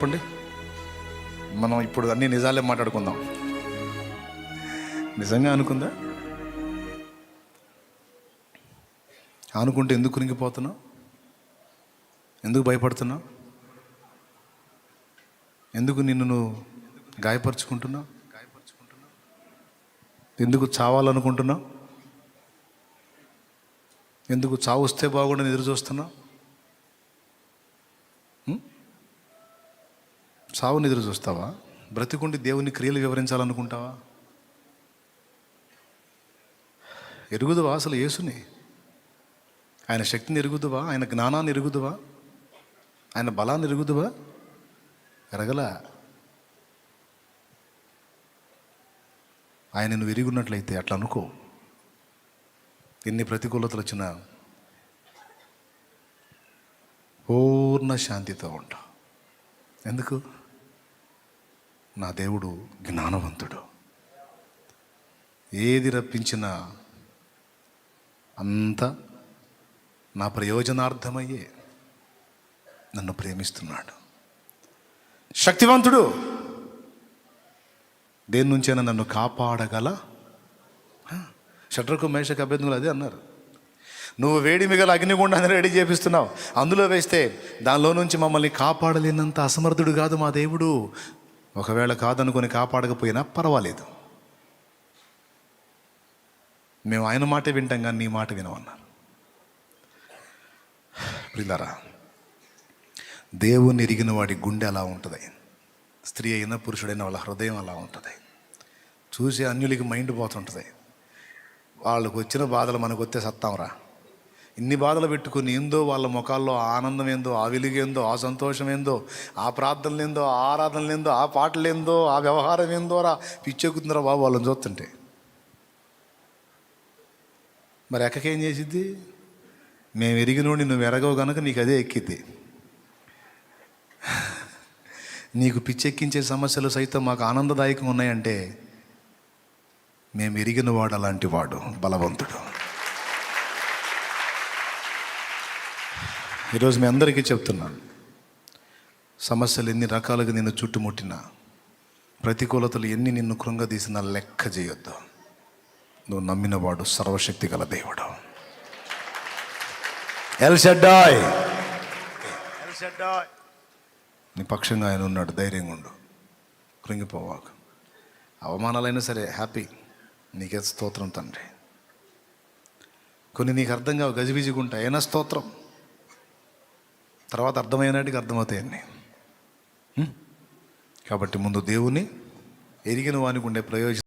చెప్పండి. మనం ఇప్పుడు అన్ని నిజాలే మాట్లాడుకుందాం. నిజంగా అనుకుందా? అనుకుంటే ఎందుకు కురింగిపోతున్నావు ఎందుకు భయపడుతున్నావు? ఎందుకు నిన్ను నువ్వు గాయపరుచుకుంటున్నావు? ఎందుకు చావాలనుకుంటున్నావు? ఎందుకు చావు వస్తే బాగుండని ఎదురు చూస్తున్నావు సావుని ఎదురు చూస్తావా? బ్రతికుండి దేవుని క్రియలు వివరించాలనుకుంటావా? ఎరుగుదువా అసలు యేసుని? ఆయన శక్తిని ఎరుగుదువా? ఆయన జ్ఞానాన్ని ఎరుగుదువా? ఆయన బలాన్ని ఎరుగుదువా? ఎరగల? ఆయన నువ్వు ఎరుగున్నట్లయితే అట్లా అనుకో. ఎన్ని ప్రతికూలతలు వచ్చినా పూర్ణ శాంతితో ఉంటావు ఎందుకు? నా దేవుడు జ్ఞానవంతుడు. ఏది రప్పించినా అంత నా ప్రయోజనార్థమయ్యే నన్ను ప్రేమిస్తున్నాడు. శక్తివంతుడు దేని నుంచైనా నన్ను కాపాడగల? షట్రకు మేషకు అభ్యర్థులు అదే అన్నారు. నువ్వు వేడి మిగల అగ్నిగుండాన్ని రెడీ చేపిస్తున్నావు. అందులో వేస్తే దానిలో నుంచి మమ్మల్ని కాపాడలేనంత అసమర్థుడు కాదు మా దేవుడు. ఒకవేళ కాదనుకొని కాపాడకపోయినా పర్వాలేదు. మేము ఆయన మాట వింటాం కానీ నీ మాట వినమన్నారు ప్రిలారా దేవుని ఎరిగిన వాడి గుండె అలా ఉంటుంది. స్త్రీ అయినా పురుషుడైనా వాళ్ళ హృదయం అలా ఉంటుంది. చూసి అన్యులకి మైండ్ పోతుంటుంది. వాళ్ళకు వచ్చిన బాధలు మనకు వస్తే సత్తాంరా ఇన్ని బాధలు పెట్టుకుని ఏందో వాళ్ళ ముఖాల్లో ఆనందం ఏందో ఆ వెలుగేందో ఆ సంతోషం ఏందో ఆ ప్రార్థనలు ఏందో ఆ ఆరాధనలు ఏందో ఆ పాటలు ఏందో ఆ వ్యవహారం ఏందో రా. పిచ్చెక్కుతుందిరా బాబు వాళ్ళని చూస్తుంటే. మరి ఎక్కకేం చేసిద్ది? మేము ఎరిగినోడి నువ్వు ఎరగవు కనుక నీకు అదే ఎక్కిద్ది. నీకు పిచ్చెక్కించే సమస్యలు సైతం మాకు ఆనందదాయకంగా ఉన్నాయంటే మేము ఎరిగిన వాడు అలాంటి వాడు బలవంతుడు. ఈరోజు మీ అందరికీ చెప్తున్నాను. సమస్యలు ఎన్ని రకాలుగా నిన్ను చుట్టుముట్టినా ప్రతికూలతలు ఎన్ని నిన్ను కృంగదీసినా లెక్క చేయొద్దు. నువ్వు నమ్మినవాడు సర్వశక్తి గల దేవుడు. El Shaddai. నీ పక్షంగా ఆయన ఉన్నాడు ధైర్యంగా ఉండు. కృంగిపోవాక. అవమానాలైనా సరే హ్యాపీ. నీకే స్తోత్రం తండ్రి. కొన్ని నీకు అర్థం కావు గజిబిజిగా ఉంటాయి అయినా స్తోత్రం. తర్వాత అర్థమైనట్టుగా అర్థమవుతాయి అన్నీ. కాబట్టి ముందు దేవుని ఎరిగిన వానికి ఉండే ప్రయోజనం